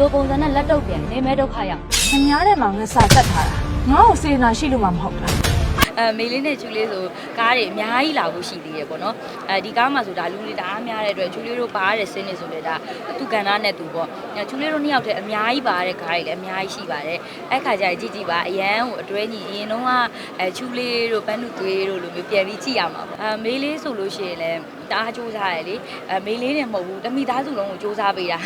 လိုပုံစံနဲ့လက်တော့ပြန်နေမဲဒုက္ခရောက်။ခင်များတဲ့မှာငါစာတက်ထားတာ။ငါ့ကိုစေနာရှိလို့မှမဟုတ်တာအဲမေလေးနဲ့ချူလေးဆိုကားတွေအများကြီးလာဖို့ရှိသေးတယ်ပေါ့နော်အဲဒီကားမှာဆိုတာလူတွေတအားများတဲ့အတွက်ချူလေးတို့ပါရတဲ့ဆင်းနေဆိုလေဒါသူကဏ္ဍနဲ့သူပေါ့ချူလေးတို့နှစ်ယောက်တည်းအများကြီးပါတဲ့ကားတွေလည်းအများကြီးရှိပါတယ်အဲ့ခါကျရင်ကြည့်ကြည့်ပါအရန်ကိုအတွဲညီအရင်တော့ကအဲချူလေးတို့ပန်းနုသွေးတို့လိုမျိုးပြန်ပြီးကြည့်ရမှာပေါ့အဲမေလေးဆိုလို့ရှိရင်လည်းတအားစူးစမ်းရလေအဲမေလေးနဲ့မဟုတ်ဘူးတမိသားစုလုံးကိုစူးစမ်းပေးတာ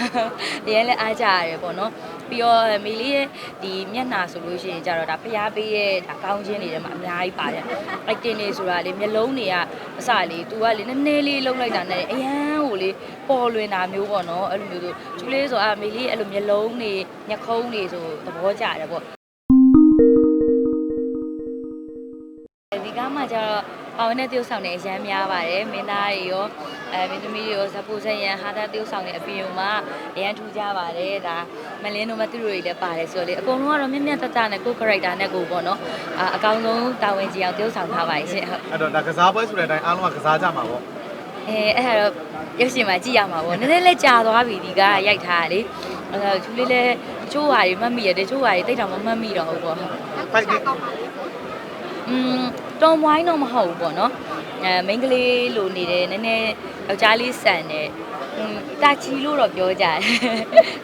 အရင်လည်းအားကြရတယ်ပေါ့နော်ပြီးတော့မေလေးရဲ့ဒီမျက်နှာဆိုလို့ရှိရင်ကြတော့ဒါဖျားပေးရဲ့ဒါကောင်းချင်းတွေထဲမှာအများကြီးပါတယ် acting တွေဆိုတာလေမျက်လုံးတွေကအစလေ तू ကလေနည်းနည်းလေးလုံးလိုက်တာနဲ့အရန်ကိုလေပေါ်လွင်တာမျိုးပေါ့နော်အဲ့လိုမျိုးဆိုကျူလေးဆိုအာမေလေးအဲ့လိုမျက်လုံးတွေညခုံးတွေဆိုသဘောကျတယ်ပေါ့ ကားမှာကျတော့ပေါဝင်တဲ့တယောက်ဆောင်နေအရန်များပါတယ်မင်းသားတွေရောအဲမင်းသမီးတွေရောဇပူဆက်ရန်ဟာတာတယောက်ဆောင်နေအပြင်မှာအရန်ထူးကြပါတယ်ဒါမလင်းတို့မသူတို့တွေလည်းပါတယ်ဆိုတော့လေအကုန်လုံးကတော့မြင့်မြတ်တတနဲ့ကို character နဲ့ကိုပေါ့နော်အာအကောင်းဆုံးတာဝန်ကြီးအောင်တယောက်ဆောင်ထားပါရှင်ဟုတ်အဲ့တော့ဒါကစားပွဲဆိုတဲ့အတိုင်းအားလုံးကကစားကြမှာပေါ့အဲအဲ့ဒါတော့ရုပ်ရှင်မှာကြည့်ရမှာပေါ့နည်းနည်းလေးကြာသွားပြီဒီကရိုက်ထားတာလေအဲ့တော့သူလေးလည်းတချို့ဟာတွေမှတ်မိရတယ်တချို့ဟာတွေတိတ်တောင်မမှတ်မိတော့ဘူးပေါ့ဟုတ်ဖိုက်ဒီอืม တော်ဝိုင်းတော့မဟုတ်ဘူးပေါ့နော်အဲမိန်းကလေးလိုနေတယ်နည်းနည်းယောက်ျားလေးဆန်တယ်တာချီလို့တော့ပြောကြတယ်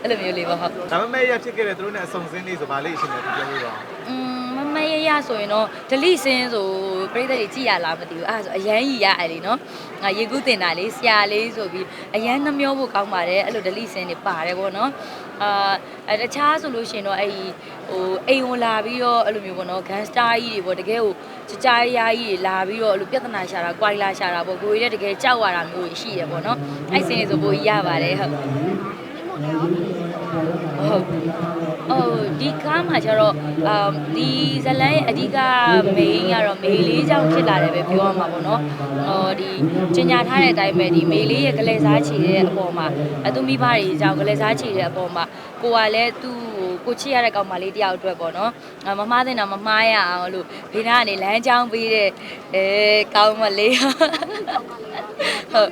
အဲ့လိုမျိုးလေးပေါ့ဟုတ်ဒါပေမဲ့ရဖြစ်ခဲ့တဲ့သူတို့နဲ့အဆုံစင်းလေးဆိုဗာလေးအရှင်လည်းပြောလို့တော့อืม ဆိုရင်တော့ဒလိစင်းဆိုပြိတ္တတွေကြည်ရလားမသိဘူးအဲ့ဒါဆိုအရန်ကြီးရအဲ့လေနော်ငါရေကူးတင်တာလေးဆရာလေးဆိုပြီးအရန်နှမျောဖို့ကောင်းပါတယ်အဲ့လိုဒလိစင်းတွေပါတယ်ပေါ့နော်အာအဲတခြားဆိုလို့ရှိရင်တော့အဲ့ဒီဟိုအိမ်ဝင်လာပြီးတော့အဲ့လိုမျိုးပေါ့နော်ဂန်စတာကြီးတွေပေါ့တကယ်ဟိုကြကြရာကြီးတွေလာပြီးတော့အဲ့လိုပြဿနာရှာတာ၊ကွိုင်လာရှာတာပေါ့ကိုကြီးတဲ့တကယ်ကြောက်ရတာမျိုးတွေရှိရပေါ့နော်အဲ့စင်းတွေဆိုပိုကြီးရပါတယ်ဟုတ် ဟုတ်အော်ဒီကားမှာကျတော့အမ်ဒီဇလန်ရဲ့အဓိက main ကတော့မေလေးကြောင့်ဖြစ်လာတယ်ပဲပြောရမှာပေါ့နော်။အော်ဒီကျင်ညာထားတဲ့အတိုင်းပဲဒီမေလေးရဲ့ကလေးစားချီတဲ့အပေါ်မှာအသူမိဘတွေကြောင့်ကလေးစားချီတဲ့အပေါ်မှာကိုကလည်းသူ့ကိုကိုချစ်ရတဲ့ကောင်မလေးတယောက်အတွက်ပေါ့နော်။အမမားတဲ့တော့မမားရအောင်လို့ဘေးနားကနေလမ်းကြောင်းပေးတဲ့အဲကောင်မလေးဟုတ်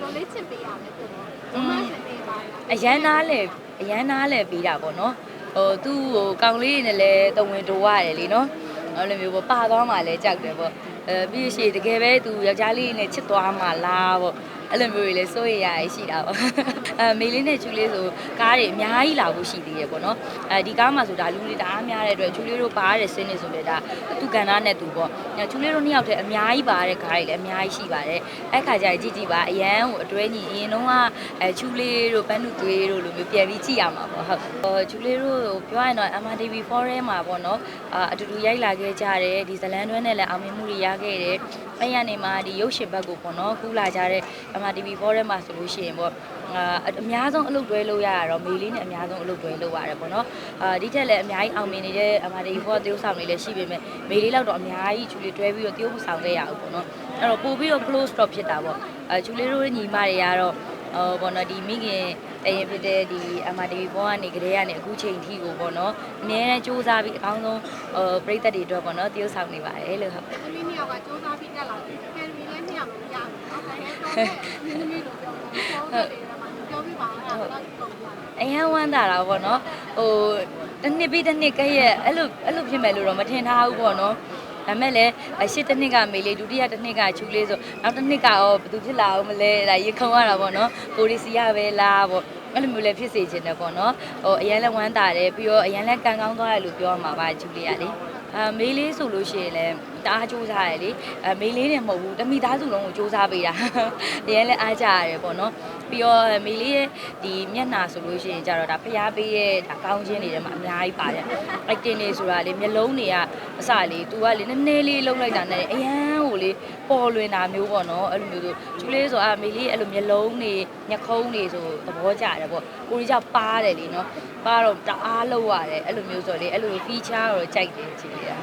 လိုလေးချစ်ပေးရမယ်ပုံ။อืมချစ်ပေးပါလားအရန်နားလေ အရန်နားလေပြီးတာပေါ့နော်ဟိုသူ့ဟိုကောင်လေးတွေနဲ့လည်းတဝင်တိုးရတယ်လीနော်အဲ့လိုမျိုးပေါ့ပါသွားမှလည်းကြောက်တယ်ပေါ့အဲပြီးလို့ရှိရင်တကယ်ပဲသူယောက်ျားလေးနဲ့ချစ်သွားမှလားပေါ့ အဲ့လိုမျိုးတွေလည်းစိုးရိမ်ရရှိတာပေါ့အဲမေလေးနဲ့ချူလေးဆိုကားတွေအများကြီးလာဖို့ရှိသေးတယ်ပေါ့နော်အဲဒီကားမှာဆိုတာလူတွေတအားများတဲ့အတွက်ချူလေးတို့ပါရတဲ့ဆင်းနေဆိုလေဒါသူကဏ္ဍနဲ့သူပေါ့ချူလေးတို့နှစ်ယောက်တည်းအများကြီးပါတဲ့ကားတွေလည်းအများကြီးရှိပါတယ်အဲ့ခါကျရင်ကြည့်ကြည့်ပါအရန်ကိုအတွဲညီအရင်တော့ကအဲချူလေးတို့ပန်းနုသွေးတို့လိုမျိုးပြန်ပြီးကြည့်ရမှာပေါ့ဟုတ်ဟိုချူလေးတို့ပြောရရင်တော့ MRTV Forum မှာပေါ့နော်အာအတူတူရိုက်လာခဲ့ကြတယ်ဒီဇလန်တွဲနဲ့လည်းအောင်မြင်မှုတွေရခဲ့တယ် အဲ့ရနေမှာဒီရုပ်ရှင်ဘက်ကိုပေါ့နော်ကူးလာကြတဲ့ MRTV Forum မှာဆိုလို့ရှိရင်ပေါ့အာအများဆုံးအလုပ်တွဲလုပ်ရတာတော့မေလေးနဲ့အများဆုံးအလုပ်တွဲလုပ်ရတယ်ပေါ့နော်အာဒီထက်လည်းအများကြီးအောင်မြင်နေတဲ့ MRTV Forum တရုပ်ဆောင်တွေလည်းရှိပေမဲ့မေလေးလောက်တော့အများကြီးချူလေးတွဲပြီးတော့တရုပ်မဆောင်ခဲ့ရဘူးပေါ့နော်အဲ့တော့ပို့ပြီးတော့ close stop ဖြစ်တာပေါ့အဲချူလေးတို့ညီမတွေကတော့ဟိုပေါ့နော်ဒီမိခင် တရင်ဖြစ်တဲ့ဒီ MRTV ဘောကနေကလေးကနေအခုချိန်ထိကိုပေါ့နော်အများနဲ့စူးစမ်းပြီးအကောင်းဆုံးဟိုပရိသတ်တွေအတွက်ပေါ့နော်တရုပ်ဆောင်နေပါတယ်လို့ဟုတ်။သမီးနှစ်ယောက်ကစူးစမ်းပြီးတက်လာတယ်။ကယ်ရီလည်းနှစ်ယောက်မရဘူး။ဟုတ်ကဲ့။တော့မင်းသမီးတို့ပြောတော့ပြောတယ်မှာပြောပြပါအဲ့ဒါတော့ပုံပြ။အရန်ဝမ်းသာတာပေါ့နော်ဟိုတစ်နှစ်ပြီးတစ်နှစ်ကဲ့ရဲ့အဲ့လိုအဲ့လိုဖြစ်မယ်လို့တော့မထင်ထားဘူးပေါ့နော် ဒါမဲ့လည်းအရှိတစ်နှစ်ကမေလေးဒုတိယတစ်နှစ်ကချူလေးဆိုနောက်တစ်နှစ်ကရောဘယ်သူဖြစ်လာအောင်မလဲဒါရေခုံရတာပေါ့နော်ကိုရီစီရပဲလားပေါ့အဲ့လိုမျိုးလည်းဖြစ်စေချင်တယ်ပေါ့နော်ဟိုအရန်လည်းဝမ်းသာတယ်ပြီးတော့အရန်လည်းကန်ကောင်းသွားတယ်လို့ပြောရမှာပါချူလေးကလေအာမေးလေးဆိုလို့ရှိရင်လည်းတအားစူးစမ်းရလေအမေးလေးနဲ့မဟုတ်ဘူးတမိသားစုလုံးကိုစူးစမ်းပေးတာအရင်လည်းအားကြရတယ်ပေါ့နော်ပြီးတော့မေးလေးရဲ့ဒီမျက်နှာဆိုလို့ရှိရင်ကြတော့ဒါဖျားပေးရဲ့ဒါကောင်းချင်းတွေထဲမှာအများကြီးပါတယ် acting တွေဆိုတာလေမျက်လုံးတွေကအစလေ तू ကလေနည်းနည်းလေးလုံးလိုက်တာနဲ့အရန်ကိုလေပေါ်လွင်တာမျိုးပေါ့နော်အဲ့လိုမျိုးဆိုကျူလေးဆိုအာမေးလေးအဲ့လိုမျက်လုံးတွေညခုံးတွေဆိုသဘောကျတယ်ပေါ့ကိုကြီးကပါတယ်လေနော်ပါတော့တအားလောက်ရတယ်အဲ့လိုမျိုးဆိုလေအဲ့လို feature တော့ကြိုက်တယ်ကြည့်ရတာ